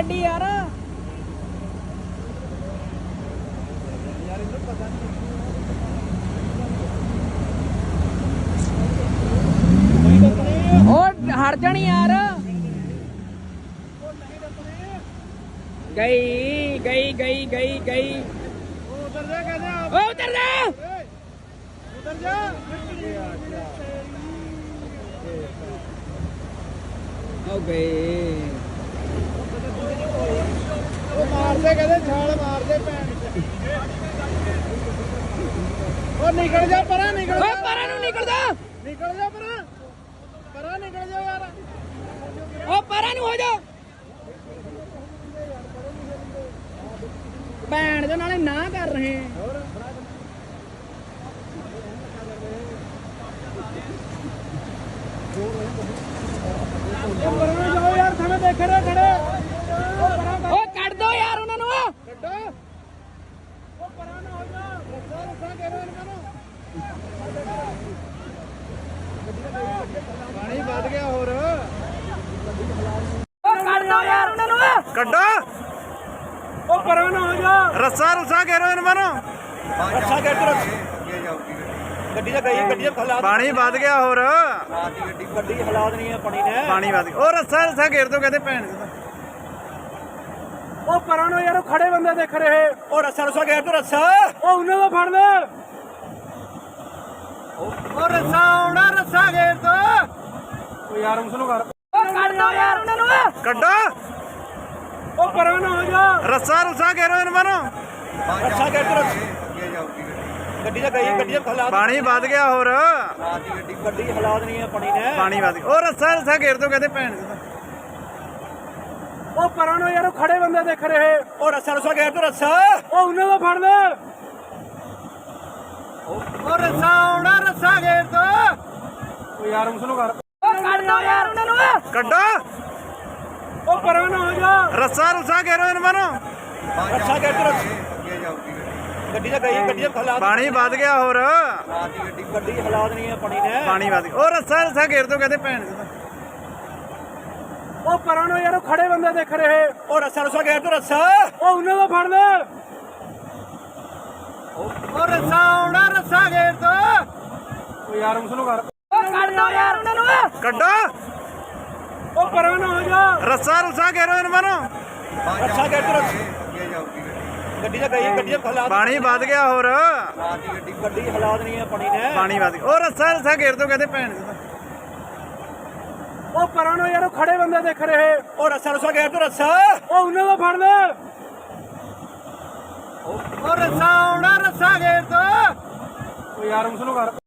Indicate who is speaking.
Speaker 1: ਗੱਡੀ ਯਾਰ। ਉਹ ਹਟ ਜਾਣੀ ਯਾਰ। ਗਈ ਗਈ ਗਈ ਗਈ ਗਈ।
Speaker 2: ਉਧਰ ਜਾ ਕਹਿੰਦੇ ਆ
Speaker 1: ਓ ਉਤਰ ਜਾ
Speaker 2: ਉਧਰ ਜਾ।
Speaker 1: ਓ ਗਏ।
Speaker 2: ਉਹ ਮਾਰਦੇ ਕਹਿੰਦੇ ਛਾਲ ਮਾਰਦੇ ਭੈਣ। ਉਹ ਨਿਕਲ ਜਾ ਪਰਾਂ ਨਿਕਲ
Speaker 1: ਓਏ
Speaker 2: ਜਾ
Speaker 1: ਪਰਾਂ ਨੂੰ ਨਿਕਲਦਾ
Speaker 2: ਨਿਕਲ ਜਾ ਪਰਾਂ। ਪਰਾਂ ਨਿਕਲ ਜਾ ਯਾਰ।
Speaker 1: ਓ ਪਰਾਂ ਨੂੰ ਹੋ ਜਾ। ਭੈਣ ਦੇ ਨਾਲੇ ਨਾ ਕਰ ਰਹੇ।
Speaker 2: ਉਹ ਪਰਾਂ ਨੂੰ ਜਾਓ ਯਾਰ ਥਾਣੇ ਦੇਖ ਰਹੇ ਖੜੇ ਉਹ ਪਰਾਂ ਕਰ
Speaker 1: ਓ ਕੱਢ ਦੋ ਯਾਰ ਉਹਨਾਂ ਨੂੰ
Speaker 2: ਕੱਢੋ ਉਹ ਪਰਾਂ ਨਾ ਹੋ ਜਾ ਰੱਸਾ ਰੱਸਾ ਕਰੋ ਇਹਨਾਂ ਨੂੰ ਪਾਣੀ ਵੱਧ ਗਿਆ ਹੋਰ
Speaker 1: ਓ ਕੱਢ ਦੋ ਯਾਰ ਉਹਨਾਂ ਨੂੰ।
Speaker 3: ਕੱਢੋ।
Speaker 2: ਉਹ ਪਰਾਂ ਨਾ ਹੋ ਜਾ।
Speaker 3: ਰੱਸਾ ਰੁੱਸਾ ਘੇਰੋ ਇਹਨਾਂ ਨੂੰ।
Speaker 2: ਰੱਸਾ ਕੱਢ ਰੱਸ ਗੱਡੀ ਦਾ ਗਈ ਗੱਡੀ ਦਾ ਹਾਲਾਤ
Speaker 3: ਪਾਣੀ ਵੱਧ ਗਿਆ ਹੋਰ।
Speaker 2: ਗੱਡੀ ਗੱਡੀ ਹਾਲਾਤ ਨਹੀਂ ਹੈ ਪਾਣੀ ਨੇ।
Speaker 3: ਪਾਣੀ ਵੱਧ ਗਿਆ। ਉਹ ਰੱਸਾ ਰੁੱਸਾ ਘੇਰ ਦੋ ਕਹਿੰਦੇ ਭੈਣ।
Speaker 2: ਉਹ ਪਰਾਂ ਨੂੰ ਯਾਰ ਉਹ ਖੜੇ ਬੰਦੇ ਦੇਖ ਰਹੇ ਉਹ ਰੱਸਾ ਰੱਸਾ ਗਿਆ ਤੂੰ ਰੱਸਾ। ਉਹ ਉਹਨਾਂ ਦਾ ਫੜ ਲੈ। ਉਹ ਰੱਸਾ ਆਉਣਾ ਰੱਸਾ ਗੇਰ ਤੋਂ ਉਹ ਯਾਰ ਉਸ ਨੂੰ ਕਰ।
Speaker 1: ਕੱਢ ਦੋ ਯਾਰ ਉਹਨਾਂ ਨੂੰ।
Speaker 3: ਕੱਢੋ।
Speaker 2: ਉਹ ਪਰਾਂ ਨਾ ਹੋ ਜਾ।
Speaker 3: ਰੱਸਾ ਰੁੱਸਾ ਘੇਰੋ ਇਹਨਾਂ ਨੂੰ
Speaker 2: ਰੱਸਾ ਗੇਰ ਤੂੰ ਗੱਡੀ ਦਾ ਗਈ ਗੱਡੀ ਦਾ ਹਾਲਾਤ
Speaker 3: ਪਾਣੀ ਵੱਧ ਗਿਆ ਹੋਰ।
Speaker 2: ਗੱਡੀ ਗੱਡੀ ਹਾਲਾਤ ਨਹੀਂ ਪਾਣੀ ਨੇ।
Speaker 3: ਪਾਣੀ ਵੱਧ ਗਿਆ। ਉਹ ਰੱਸਾ ਰੁੱਸਾ ਘੇਰ ਦੋ ਕਹਿੰਦੇ ਭੈਣ ਚੋਦ।
Speaker 2: ਉਹ ਪਰਾਂ ਨੂੰ ਯਾਰ ਉਹ ਖੜੇ ਬੰਦੇ ਦੇਖ ਰਹੇ ਉਹ ਰੱਸਾ ਰੱਸਾ ਗਿਆ ਤੂੰ ਰੱਸਾ। ਉਹ ਉਹਨਾਂ ਦਾ ਫੜ ਲੈ। ਉਹ ਰੱਸਾ ਆਉਣਾ ਰੱਸਾ ਗੇਰ ਤੋਂ ਉਹ ਯਾਰ ਉਸ ਨੂੰ ਕਰ।
Speaker 1: ਕੱਢ ਦੋ ਯਾਰ ਉਹਨਾਂ ਨੂੰ।
Speaker 3: ਕੱਢੋ।
Speaker 2: ਉਹ ਪਰਾਂ ਨਾ ਹੋ ਜਾ।
Speaker 3: ਰੱਸਾ ਰੁੱਸਾ ਘੇਰੋ ਇਹਨਾਂ ਨੂੰ
Speaker 2: ਰੱਸਾ ਗੇਰ ਤੂੰ ਰੱਸ। ਗੱਡੀ ਦਾ ਗਈ ਗੱਡੀ ਦਾ ਹਾਲਾਤ
Speaker 3: ਪਾਣੀ ਵੱਧ ਗਿਆ ਹੋਰ।
Speaker 2: ਗੱਡੀ ਗੱਡੀ ਹਾਲਾਤ ਨਹੀਂ ਹੈ ਪਾਣੀ ਨੇ।
Speaker 3: ਪਾਣੀ ਵੱਧ ਗਿਆ। ਉਹ ਰੱਸਾ ਰੁੱਸਾ ਘੇਰ ਦੋ ਕਹਿੰਦੇ ਭੈਣ।
Speaker 2: ਉਹ ਪਰਾਂ ਨੂੰ ਯਾਰ ਉਹ ਖੜੇ ਬੰਦੇ ਦੇਖ ਰਹੇ ਉਹ ਰੱਸਾ ਰੱਸਾ ਗਿਆ ਤੂੰ ਰੱਸਾ। ਉਹ ਉਹਨਾਂ ਦਾ ਫੜ ਲੈ। ਉਹ ਰੱਸਾ ਆਉਣਾ ਰੱਸਾ ਗੇਰ ਤੋਂ ਉਹ ਯਾਰ ਉਸ ਨੂੰ ਕਰ।
Speaker 1: ਕੱਢ ਦੋ ਯਾਰ ਉਹਨਾਂ ਨੂੰ।
Speaker 3: ਕੱਢੋ।
Speaker 2: ਉਹ ਪਰਾਂ ਨਾ ਹੋ ਜਾ।
Speaker 3: ਰੱਸਾ ਰੁੱਸਾ ਘੇਰੋ ਇਹਨਾਂ ਨੂੰ।
Speaker 2: ਰੱਸਾ ਗੇਰ ਤੂੰ ਗੱਡੀ ਦਾ ਗਈ ਗੱਡੀ ਦਾ ਹਾਲਾਤ
Speaker 3: ਪਾਣੀ ਵੱਧ ਗਿਆ ਹੋਰ।
Speaker 2: ਗੱਡੀ ਗੱਡੀ ਹਾਲਾਤ ਨਹੀਂ ਹੈ ਪਾਣੀ ਨੇ।
Speaker 3: ਪਾਣੀ ਵੱਧ ਗਿਆ। ਉਹ ਰੱਸਾ ਰੁੱਸਾ ਘੇਰ ਦੋ ਕਹਿੰਦੇ ਭੈਣ ਚੋਦ।
Speaker 2: ਉਹ ਪਰਾਂ ਨੂੰ ਯਾਰ ਉਹ ਖੜੇ ਬੰਦੇ ਦੇਖ ਰਹੇ। ਉਹ ਰੱਸਾ ਰੱਸਾ ਗਿਆ ਤੂੰ ਰੱਸਾ। ਉਹ ਉਹਨਾਂ ਦਾ ਫੜ ਲੈ। ਉਹ ਰੱਸਾ ਆਉਣਾ ਰੱਸਾ ਗੇਰ ਤੋਂ ਉਹ ਯਾਰ ਉਸ ਨੂੰ ਕਰ।